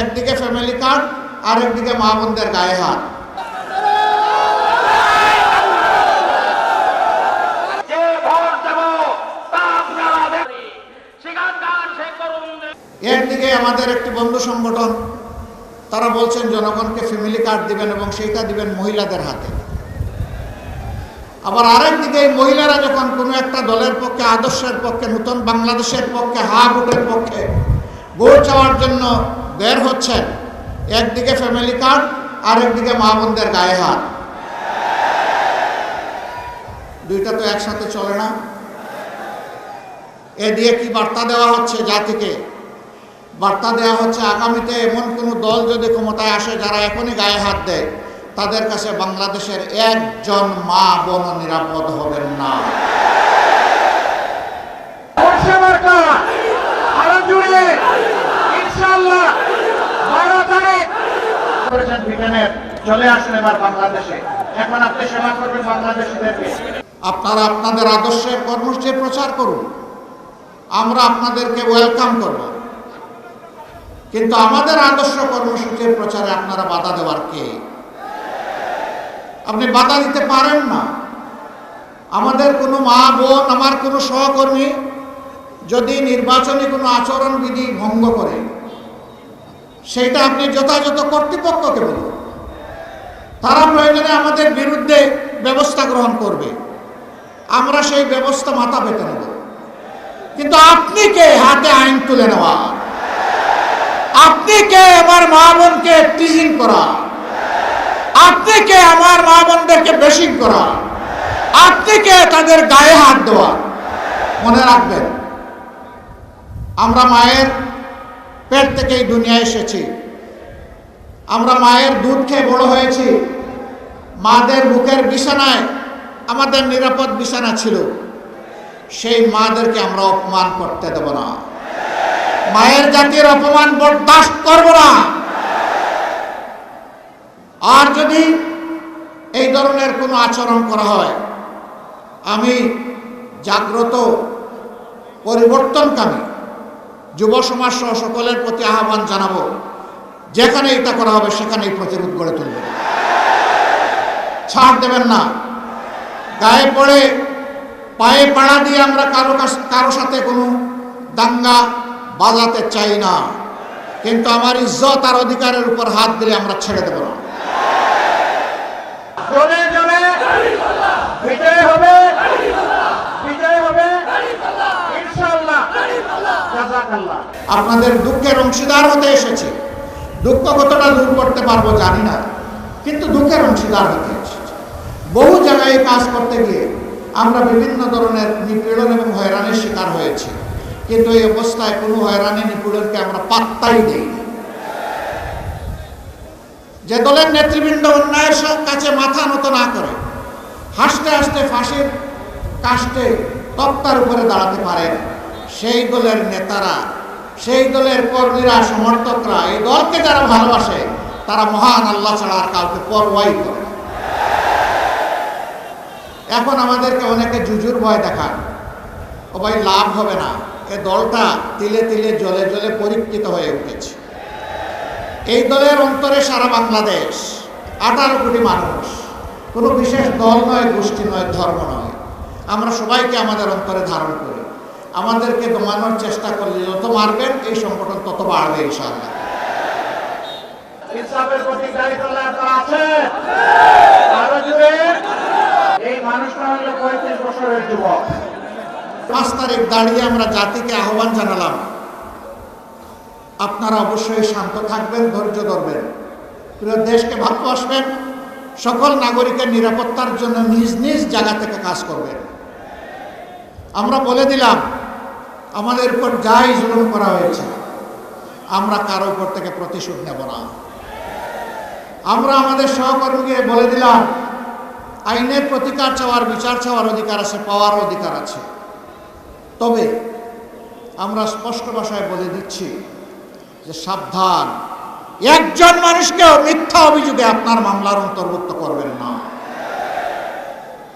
একদিকে family card আর একদিকে মা বোনদের গায়ে হাত। একদিকে আমাদের একটি বন্ধু সংগঠন, তারা বলছেন জনগণকে ফ্যামিলি কার্ড দিবেন এবং সেইটা দিবেন মহিলাদের হাতে। আবার আরেকদিকে এই মহিলারা যখন কোনো একটা দলের পক্ষে, আদর্শের পক্ষে, নতুন বাংলাদেশের পক্ষে, হা ভোটের পক্ষে ভোট চাওয়ার জন্য বের হচ্ছেন। একদিকে ফ্যামিলি কার্ড আর একদিকে মা বোনদের গায়ে হাত। দুইটা তো একসাথে চলে না। এ দিয়ে কি বার্তা দেওয়া হচ্ছে জাতিকে? বার্তা দেওয়া হচ্ছে আগামীতে এমন কোনো দল যদি ক্ষমতায় আসে যারা এখনই গায়ে হাত দেয়, তাদের কাছে বাংলাদেশের একজন মা বোন নিরাপদ হবেন না বর্ষা মার্কা আরও জুড়ে ইনশাআল্লাহ বারো তারিখ করেছেন ব্রিটেনের চলে আসুন এবার বাংলাদেশে। এখন আপনি সেবা করবেন বাংলাদেশিদেরকে। আপনারা আপনাদের আদর্শের কর্মসূচির প্রচার করুন। আমরা আপনাদেরকে ওয়েলকাম করব। কিন্তু আমাদের আদর্শ কর্মসূচির প্রচারে আপনারা বাধা দেওয়ার কে? আপনি বাধা দিতে পারেন না। আমাদের কোনো মা বোন, আমার কোনো সহকর্মী যদি নির্বাচনী কোনো আচরণবিধি ভঙ্গ করে সেইটা আপনি যথাযথ কর্তৃপক্ষকে বলুন। তারা প্রয়োজনে আমাদের বিরুদ্ধে ব্যবস্থা গ্রহণ করবে। আমরা সেই ব্যবস্থা মাথা পেতে নেব। কিন্তু আপনি কে? হাতে আইন তুলে নেওয়া। আপনি কে? আমার মা বোনকে টিজিং করা। আপনি কে? আমার মা বোনদেরকে বেশি করা। আপনি কে? তাদের গায়ে হাত দেওয়া। মনে রাখবেন, আমরা মায়ের পেট থেকে এই দুনিয়ায় এসেছি। আমরা মায়ের দুধ খেয়ে বড় হয়েছি। মাদের বুকের বিছানায় আমাদের নিরাপদ বিছানা ছিল। সেই মাদেরকে আমরা অপমান করতে দেব না। মায়ের জাতির অপমান বরদাস্ত করব না। আর যদি এই ধরনের কোনো আচরণ করা হয়, আমি জাগ্রত, পরিবর্তনকামী যুব সমাজ সহ সকলের প্রতি আহ্বান জানাব। যেখানে এটা করা হবে, সেখানেই প্রতিরোধ গড়ে তুলবেন ছাড় দেবেন না। গায়ে পড়ে, পায়ে পাড়া দিয়ে আমরা কারও কারও সাথে কোনো দাঙ্গা বাজাতে চাই না। কিন্তু আমার ইজ্জত আর অধিকারের উপর হাত দিলে আমরা ছেড়ে দেব না জনে জনে বিজয় হবে বিজয় হবে ইনশাআল্লাহ জাযাকাল্লাহ আপনাদের দুঃখের অংশীদার হতে এসেছি। দুঃখ কতটা দূর করতে পারব জানি না, কিন্তু দুঃখের অংশীদার হতে এসেছি। বহু জায়গায় কাজ করতে গিয়ে আমরা বিভিন্ন ধরনের নিপীড়ন এবং হয়রানির শিকার হয়েছি। কিন্তু এই অবস্থায় কোনো হয়রানি নিপীড়নকে আমরা পাত্তাই দেই যে দলের নেতৃবৃন্দ অন্যায়ের সব কাছে মাথা নত না করে হাসতে হাসতে ফাঁসির কাষ্টে তক্তার উপরে দাঁড়াতে পারেন, সেই দলের নেতারা সেই দলের কর্মীরা, সমর্থকরা, এই দলকে যারা ভালোবাসে, তারা মহান আল্লাহ ছাড়া আর কাউকে পরোয়াই করে এখন আমাদেরকে অনেকে জুজুর ভয় দেখান। ও ভাই, লাভ হবে না। এ দলটা তিলে তিলে, জলে জলে পরীক্ষিত হয়ে উঠেছে। এই দলের অন্তরে সারা বাংলাদেশ, আঠারো কোটি মানুষ। কোনো বিশেষ দল নয়, গোষ্ঠী নয়, ধর্ম নয়। আমরা সবাইকে আমাদের অন্তরে ধারণ করি। আমাদেরকে দমানোর চেষ্টা করলে যত মারবেন এই সংগঠন তত বাড়বে ইনশাআল্লাহ। ইনসাফের প্রতি দায়িত্ব আপনারা আছে? আরও জুড়ে এই মানুষটা হলো পঁয়ত্রিশ বছরের যুবক। পাঁচ তারিখ দাঁড়িয়ে আমরা জাতিকে আহ্বান জানালাম। আপনারা অবশ্যই শান্ত থাকবেন ধৈর্য ধরবেন। প্রিয় দেশকে ভালোবাসবেন সকল নাগরিকের নিরাপত্তার জন্য নিজ নিজ জায়গা থেকে কাজ করবেন। আমরা বলে দিলাম আমাদের উপর যাই জুলুম করা হয়েছে, আমরা কারও উপর থেকে প্রতিশোধ নেব না। আমরা আমাদের সহকর্মীকে বলে দিলাম, আইনের প্রতিকার চাওয়ার, বিচার চাওয়ার অধিকার আছে পাওয়ার অধিকার আছে। তবে আমরা স্পষ্ট ভাষায় বলে দিচ্ছি যে সাবধান, একজন মানুষকেও মিথ্যা অভিযোগে আপনার মামলার অন্তর্ভুক্ত করবেন না।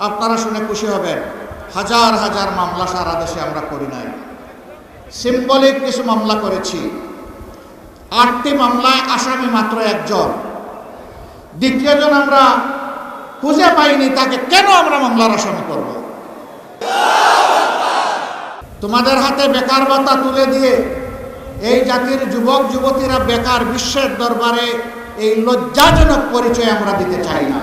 আপনারা শুনে খুশি হবেন, হাজার হাজার মামলা সারা দেশে আমরা করি নাই। সিম্বলিক কিছু মামলা করেছি। আটটি মামলায় আসামি মাত্র একজন। দ্বিতীয়জন আমরা খুঁজে পাইনি, তাকে কেন আমরা মামলার আসামি করব? তোমাদের হাতে বেকার ভাতা তুলে দিয়ে এই জাতির যুবক, যুবতীরা বেকার বিশ্বের দরবারে এই লজ্জাজনক পরিচয় আমরা দিতে চাই না।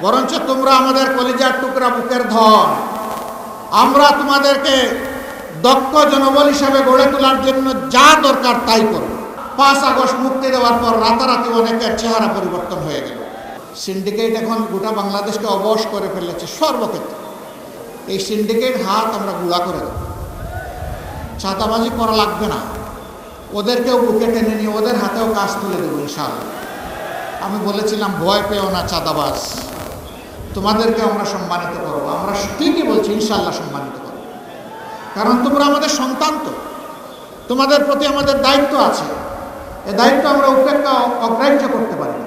বরঞ্চ তোমরা আমাদের কলিজার টুকরা বুকের ধন। আমরা তোমাদেরকে দক্ষ জনবল হিসাবে গড়ে তোলার জন্য যা দরকার তাই করব পাঁচ আগস্ট মুক্তি দেওয়ার পর রাতারাতি অনেকের চেহারা পরিবর্তন হয়ে গেল। সিন্ডিকেট এখন গোটা বাংলাদেশকে অবশ করে ফেলেছে সর্বক্ষেত্রে। এই সিন্ডিকেট হাত আমরা গুড়া করে দেব। ছাতাবাজি করা লাগবে না। ওদেরকেও বুকে টেনে নিয়ে ওদের হাতেও কাজ তুলে দেবো ইনশাআল্লাহ। আমি বলেছিলাম, ভয় পেও না চাঁদাবাজ। তোমাদেরকে আমরা সম্মানিত করব। আমরা ঠিকই বলছি ইনশাল্লাহ সম্মানিত কারণ তোমরা আমাদের সন্তান তো। তোমাদের প্রতি আমাদের দায়িত্ব আছে। এ দায়িত্ব আমরা উপেক্ষা অগ্রাহ্য করতে পারি না।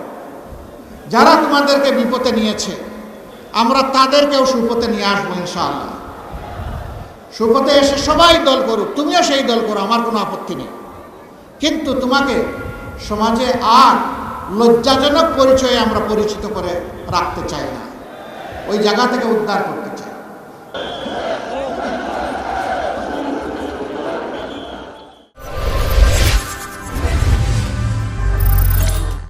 যারা তোমাদেরকে বিপদে নিয়েছে, আমরা তাদেরকেও সুপথে নিয়ে আসব ইনশাআল্লাহ। সুপথে এসে সবাই দল করুক, তুমিও সেই দল করো, আমার কোনো আপত্তি নেই। কিন্তু তোমাকে সমাজে আর লজ্জাজনক পরিচয়ে আমরা পরিচিত করে রাখতে চাই না। ওই জায়গা থেকে উদ্ধার করতে